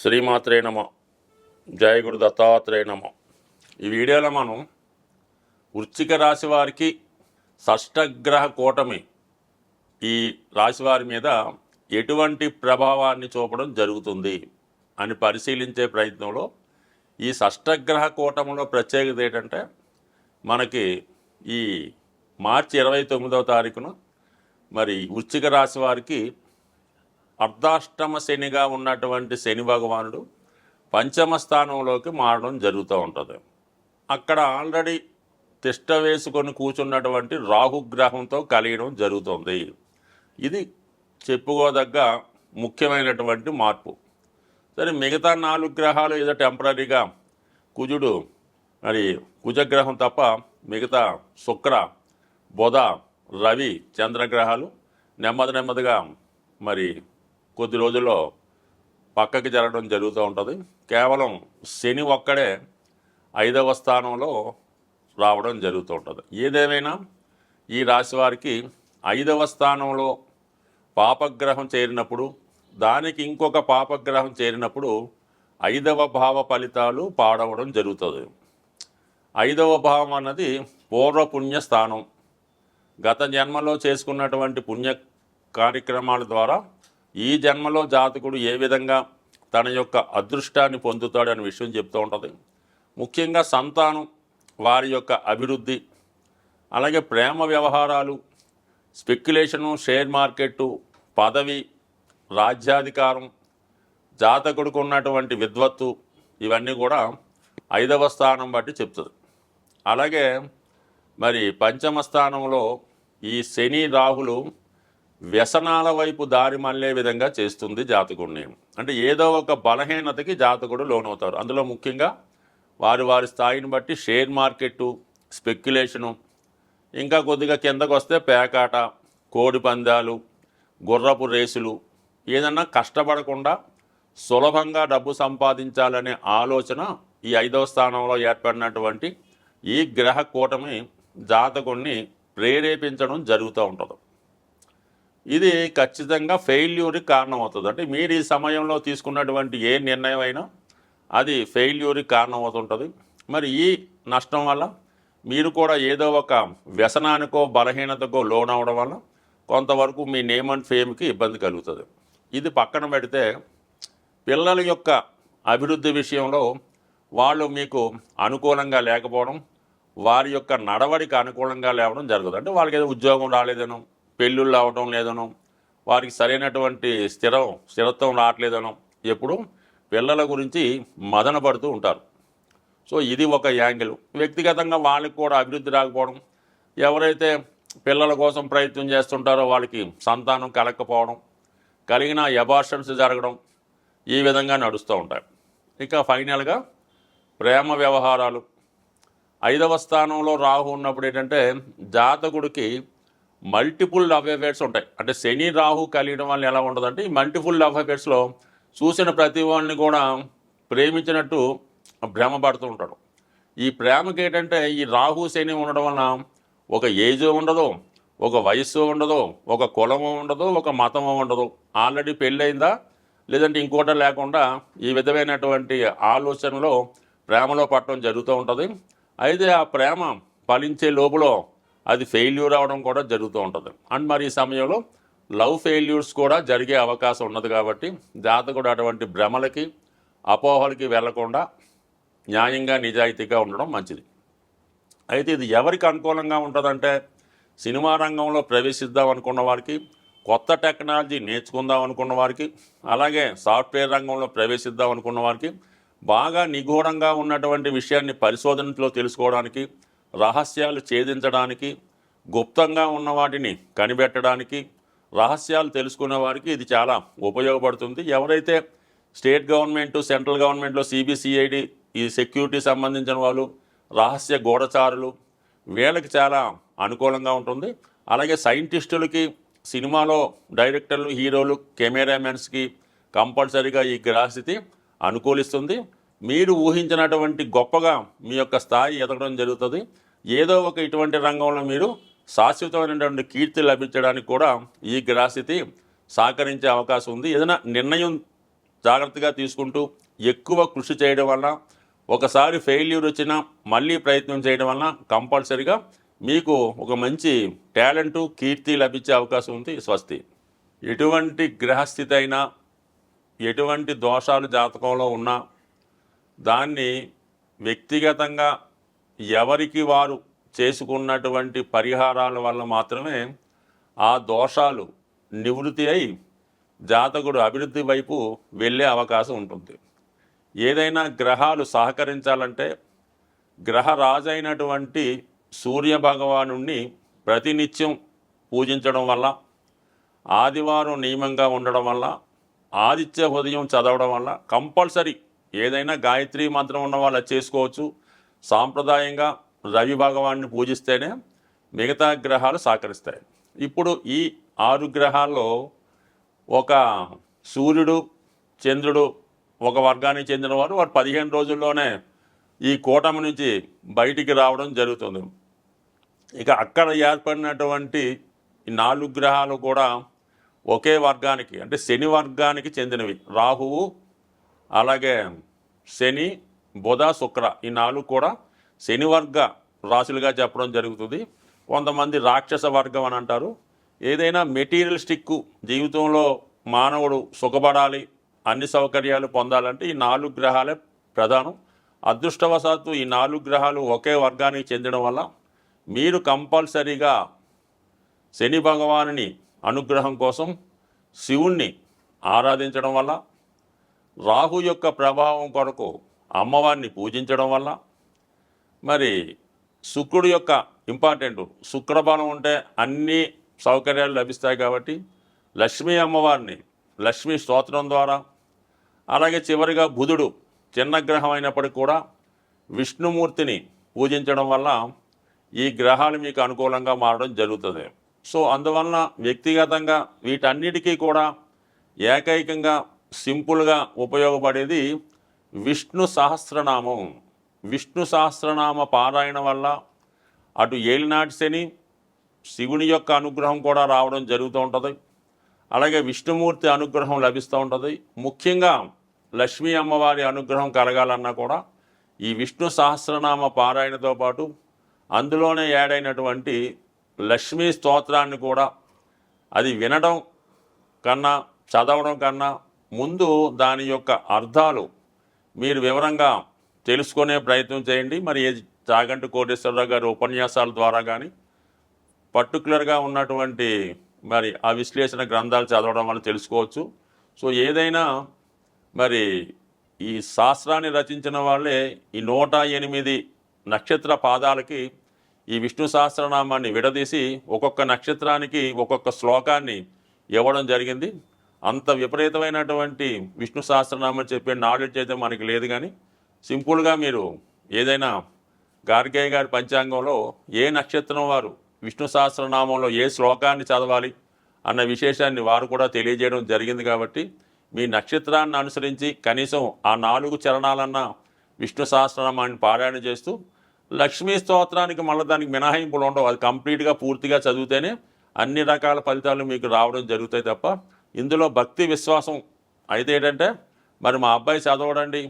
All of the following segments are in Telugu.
శ్రీమాత్రే నమ. జయ గురు దత్తాత్రేయ నమ. ఈ వీడియోలో మనం వృశ్చిక రాశి వారికి షష్టగ్రహ కూటమి ఈ రాశి వారి మీద ఎటువంటి ప్రభావాన్ని చూపడం జరుగుతుంది అని పరిశీలించే ప్రయత్నంలో ఈ షష్టగ్రహ కూటమిలో ప్రత్యేకత ఏంటంటే మనకి ఈ మార్చి ఇరవై తొమ్మిదవ తారీఖున మరి వృశ్చిక రాశి వారికి అర్ధాష్టమ శనిగా ఉన్నటువంటి శని భగవానుడు పంచమ స్థానంలోకి మారడం జరుగుతూ ఉంటుంది. అక్కడ ఆల్రెడీ తిష్ట వేసుకొని కూర్చున్నటువంటి రాహుగ్రహంతో కలియడం జరుగుతుంది. ఇది చెప్పుకోదగ్గ ముఖ్యమైనటువంటి మార్పు. సరే మిగతా నాలుగు గ్రహాలు ఏదో టెంపరీగా కుజుడు మరి కుజగ్రహం తప్ప మిగతా శుక్ర బుధ రవి చంద్రగ్రహాలు నెమ్మది నెమ్మదిగా మరి కొద్ది రోజుల్లో పక్కకి జరగడం జరుగుతూ ఉంటుంది. కేవలం శని ఒక్కడే ఐదవ స్థానంలో రావడం జరుగుతూ ఉంటుంది. ఏదేమైనా ఈ రాశి వారికి ఐదవ స్థానంలో పాపగ్రహం చేరినప్పుడు దానికి ఇంకొక పాపగ్రహం చేరినప్పుడు ఐదవ భావ ఫలితాలు పాడవడం జరుగుతుంది. ఐదవ భావం అన్నది పూర్వపుణ్య స్థానం. గత జన్మలో చేసుకున్నటువంటి పుణ్య కార్యక్రమాల ద్వారా ఈ జన్మలో జాతకుడు ఏ విధంగా తన యొక్క అదృష్టాన్ని పొందుతాడు అనే విషయం చెప్తూ ఉంటుంది. ముఖ్యంగా సంతానం వారి యొక్క అభివృద్ధి అలాగే ప్రేమ వ్యవహారాలు స్పెక్యులేషను షేర్ మార్కెట్టు పదవి రాజ్యాధికారం జాతకుడికి ఉన్నటువంటి విద్వత్తు ఇవన్నీ కూడా ఐదవ స్థానం బట్టి చెప్తుంది. అలాగే మరి పంచమ స్థానంలో ఈ శని రాహులు వ్యసనాల వైపు దారి మళ్ళే విధంగా చేస్తుంది జాతకుడిని అంటే ఏదో ఒక బలహీనతకి జాతకుడు లోనవుతారు. అందులో ముఖ్యంగా వారి వారి స్థాయిని బట్టి షేర్ మార్కెట్టు స్పెక్యులేషను ఇంకా కొద్దిగా కిందకు వస్తే పేకాట కోడి పందాలు గుర్రపు రేసులు ఏదన్నా కష్టపడకుండా సులభంగా డబ్బు సంపాదించాలనే ఆలోచన ఈ ఐదవ స్థానంలో ఏర్పడినటువంటి ఈ గ్రహ కూటమి జాతకుణ్ణి ప్రేరేపించడం జరుగుతూ ఉంటుంది. ఇది ఖచ్చితంగా ఫెయిల్యూర్కి కారణమవుతుంది. అంటే మీరు ఈ సమయంలో తీసుకున్నటువంటి ఏ నిర్ణయం అయినా అది ఫెయిల్యూర్కి కారణమవుతుంటుంది. మరి ఈ నష్టం వల్ల మీరు కూడా ఏదో ఒక వ్యసనానికో బలహీనతకో లోనవడం వల్ల కొంతవరకు మీ నేమ్ అండ్ ఫేమ్కి ఇబ్బంది కలుగుతుంది. ఇది పక్కన పెడితే పిల్లల యొక్క అభివృద్ధి విషయంలో వాళ్ళు మీకు అనుకూలంగా లేకపోవడం వారి యొక్క నడవడికి అనుకూలంగా లేవడం జరుగుతుంది. అంటే వాళ్ళకి ఏదో ఉద్యోగం రాలేదనో పెళ్ళిళ్ళు అవడం లేదనో వారికి సరైనటువంటి స్థిరం స్థిరత్వం రావట్లేదనో ఎప్పుడు పిల్లల గురించి మదన పడుతూ ఉంటారు. సో ఇది ఒక యాంగిల్. వ్యక్తిగతంగా వాళ్ళకి కూడా అభివృద్ధి రాకపోవడం ఎవరైతే పిల్లల కోసం ప్రయత్నం చేస్తుంటారో వాళ్ళకి సంతానం కలగకపోవడం కలిగిన ఎబార్షన్స్ జరగడం ఈ విధంగా నడుస్తూ ఉంటాయి. ఇక ఫైనల్గా ప్రేమ వ్యవహారాలు. ఐదవ స్థానంలో రాహు ఉన్నప్పుడు ఏంటంటే జాతకుడికి మల్టిపుల్ లవ్ అఫేర్స్ ఉంటాయి. అంటే శని రాహు కలియడం వల్ల ఎలా ఉంటుందంటే ఈ మల్టిపుల్ లవ్ అఫేర్స్లో చూసిన ప్రతి వాడిని కూడా ప్రేమించినట్టు భ్రమపడుతూ ఉంటాడు. ఈ ప్రేమకి ఏంటంటే ఈ రాహు శని ఉండడం వలన ఒక ఏజ్ ఉండదు ఒక వయస్సు ఉండదు ఒక కులము ఉండదు ఒక మతము ఉండదు. ఆల్రెడీ పెళ్ళయిందా? లేదంటే ఇంకోట లేకుండా ఈ విధమైనటువంటి ఆలోచనలో ప్రేమలో పట్టడం జరుగుతూ ఉంటుంది. అయితే ఆ ప్రేమ ఫలించే లోపల అది ఫెయిల్యూర్ అవడం కూడా జరుగుతూ ఉంటుంది. అండ్ మరి ఈ సమయంలో లవ్ ఫెయిల్యూర్స్ కూడా జరిగే అవకాశం ఉన్నది కాబట్టి జాతకుడు అటువంటి భ్రమలకి అపోహలకి వెళ్ళకుండా న్యాయంగా నిజాయితీగా ఉండడం మంచిది. అయితే ఇది ఎవరికి అనుకూలంగా ఉంటుందంటే సినిమా రంగంలో ప్రవేశిద్దాం అనుకున్న వారికి కొత్త టెక్నాలజీ నేర్చుకుందాం అనుకున్న వారికి అలాగే సాఫ్ట్వేర్ రంగంలో ప్రవేశిద్దాం అనుకున్న వారికి బాగా నిగూఢంగా ఉన్నటువంటి విషయాన్ని పరిశోధనలో తెలుసుకోవడానికి రహస్యాలు ఛేదించడానికి గుప్తంగా ఉన్న వాటిని కనిపెట్టడానికి రహస్యాలు తెలుసుకునే వారికి ఇది చాలా ఉపయోగపడుతుంది. ఎవరైతే స్టేట్ గవర్నమెంట్ సెంట్రల్ గవర్నమెంట్లో సిబిసిఐడి ఈ సెక్యూరిటీ సంబంధించిన వాళ్ళు రహస్య గూఢచారులు వీళ్ళకి చాలా అనుకూలంగా ఉంటుంది. అలాగే సైంటిస్టులకి సినిమాలో డైరెక్టర్లు హీరోలు కెమెరామెన్స్కి కంపల్సరీగా ఈ గ్రహస్థితి అనుకూలిస్తుంది. మీరు ఊహించినటువంటి గొప్పగా మీ యొక్క స్థాయి ఎదగడం జరుగుతుంది. ఏదో ఒక ఇటువంటి రంగంలో మీరు శాశ్వతమైనటువంటి కీర్తి లభించడానికి కూడా ఈ గ్రహస్థితి సహకరించే అవకాశం ఉంది. ఏదైనా నిర్ణయం జాగ్రత్తగా తీసుకుంటూ ఎక్కువ కృషి చేయడం వల్ల ఒకసారి ఫెయిల్యూర్ వచ్చినా మళ్ళీ ప్రయత్నం చేయడం వలన కంపల్సరీగా మీకు ఒక మంచి టాలెంటు కీర్తి లభించే అవకాశం ఉంది. స్వస్తి. ఎటువంటి గ్రహస్థితి అయినా ఎటువంటి దోషాలు జాతకంలో ఉన్నా దాన్ని వ్యక్తిగతంగా ఎవరికి వారు చేసుకున్నటువంటి పరిహారాల వల్ల మాత్రమే ఆ దోషాలు నివృత్తి అయి జాతకుడు అభివృద్ధి వైపు వెళ్ళే అవకాశం ఉంటుంది. ఏదైనా గ్రహాలు సహకరించాలంటే గ్రహరాజైనటువంటి సూర్య భగవాను ప్రతినిత్యం పూజించడం వల్ల ఆదివారం నియమంగా ఉండడం వల్ల ఆదిత్య ఉదయం చదవడం వల్ల కంపల్సరీ ఏదైనా గాయత్రి మంత్రం ఉన్న వాళ్ళు చేసుకోవచ్చు. సాంప్రదాయంగా రవి భగవాన్ని పూజిస్తేనే మిగతా గ్రహాలు సహకరిస్తాయి ఇప్పుడు ఈ ఆరు గ్రహాల్లో ఒక సూర్యుడు చంద్రుడు ఒక వర్గానికి చెందిన వారు వారు పదిహేను రోజుల్లోనే ఈ కూటమి నుంచి బయటికి రావడం జరుగుతుంది. ఇక అక్కడ ఏర్పడినటువంటి ఈ నాలుగు గ్రహాలు కూడా ఒకే వర్గానికి అంటే శని వర్గానికి చెందినవి. రాహువు అలాగే శని బుధ శుక్ర ఈ నాలుగు కూడా శని వర్గ రాశులుగా చెప్పడం జరుగుతుంది. కొంతమంది రాక్షస వర్గం అని అంటారు. ఏదైనా మెటీరియలిస్టిక్ జీవితంలో మానవుడు సుఖపడాలి అన్ని సౌకర్యాలు పొందాలంటే ఈ నాలుగు గ్రహాలే ప్రధానం. అదృష్టవశాత్తు ఈ నాలుగు గ్రహాలు ఒకే వర్గానికి చెందడం వల్ల మీరు కంపల్సరీగా శని భగవానుని అనుగ్రహం కోసం శివుణ్ణి ఆరాధించడం వల్ల రాహు యొక్క ప్రభావం కొరకు అమ్మవారిని పూజించడం వల్ల మరి శుక్రుడు యొక్క ఇంపార్టెంట్ శుక్రబలం ఉంటే అన్ని సౌకర్యాలు లభిస్తాయి కాబట్టి లక్ష్మీ అమ్మవారిని లక్ష్మీ స్తోత్రం ద్వారా అలాగే చివరిగా బుధుడు చిన్న గ్రహం అయినప్పటికీ కూడా విష్ణుమూర్తిని పూజించడం వల్ల ఈ గ్రహాలు మీకు అనుకూలంగా మారడం జరుగుతుంది. సో అందువలన వ్యక్తిగతంగా వీటన్నిటికీ కూడా ఏకైకంగా సింపుల్గా ఉపయోగపడేది విష్ణు సహస్రనామం. విష్ణు సహస్రనామ పారాయణ వల్ల అటు ఏలినాటి శని శివుని యొక్క అనుగ్రహం కూడా రావడం జరుగుతూ ఉంటుంది. అలాగే విష్ణుమూర్తి అనుగ్రహం లభిస్తూ ఉంటుంది. ముఖ్యంగా లక్ష్మీ అమ్మవారి అనుగ్రహం కలగాలన్నా కూడా ఈ విష్ణు సహస్రనామ పారాయణతో పాటు అందులోనే యాడైనటువంటి లక్ష్మీ స్తోత్రాన్ని కూడా అది వినడం కన్నా చదవడం కన్నా ముందు దాని యొక్క అర్థాలు మీరు వివరంగా తెలుసుకునే ప్రయత్నం చేయండి. మరి ఏ చాగంటి కోటేశ్వరరావు గారి ఉపన్యాసాల ద్వారా కానీ పర్టికులర్గా ఉన్నటువంటి మరి ఆ విశ్లేషణ గ్రంథాలు చదవడం వల్ల తెలుసుకోవచ్చు. సో ఏదైనా మరి ఈ శాస్త్రాన్ని రచించిన వాళ్ళే ఈ నూట ఎనిమిది నక్షత్ర పాదాలకి ఈ విష్ణు సహస్రనామాన్ని విడదీసి ఒక్కొక్క నక్షత్రానికి ఒక్కొక్క శ్లోకాన్ని ఇవ్వడం జరిగింది. అంత విపరీతమైనటువంటి విష్ణు సహస్రనామం చెప్పే నాలెడ్జ్ అయితే మనకి లేదు కానీ సింపుల్గా మీరు ఏదైనా గార్గేయ గారి పంచాంగంలో ఏ నక్షత్రం వారు విష్ణు సహస్రనామంలో ఏ శ్లోకాన్ని చదవాలి అన్న విశేషాన్ని వారు కూడా తెలియజేయడం జరిగింది కాబట్టి మీ నక్షత్రాన్ని అనుసరించి కనీసం ఆ నాలుగు చరణాలన్న విష్ణు సహస్రనామాన్ని పారాయణ చేస్తూ లక్ష్మీ స్తోత్రానికి మళ్ళీ దానికి మినహాయింపులు ఉండవు. అది కంప్లీట్గా పూర్తిగా చదివితేనే అన్ని రకాల ఫలితాలు మీకు రావడం జరుగుతాయి తప్ప ఇందులో భక్తి విశ్వాసం అయితే ఏంటంటే మరి మా అబ్బాయి చదవడండి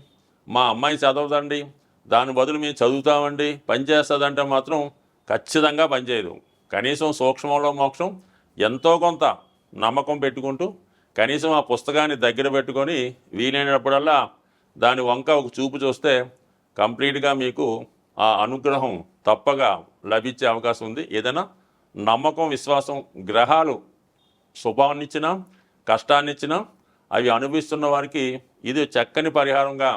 మా అమ్మాయి చదవదండి దాని బదులు మేము చదువుతామండి పనిచేస్తుందంటే మాత్రం ఖచ్చితంగా పనిచేయదు కనీసం సూక్ష్మంలో మోక్షం ఎంతో కొంత నమ్మకం పెట్టుకుంటూ కనీసం ఆ పుస్తకాన్ని దగ్గర పెట్టుకొని వీలైనప్పుడల్లా దాని వంక ఒక చూపు చూస్తే కంప్లీట్గా మీకు ఆ అనుగ్రహం తప్పగా లభించే అవకాశం ఉంది. ఏదైనా నమ్మకం విశ్వాసం గ్రహాలు శుభాన్నిచ్చినా కష్టాన్ని ఇచ్చినాం అవి అనుభవిస్తున్న వారికి ఇది చక్కని పరిహారంగా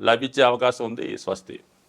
లభించే అవకాశం ఉంది స్వస్తి.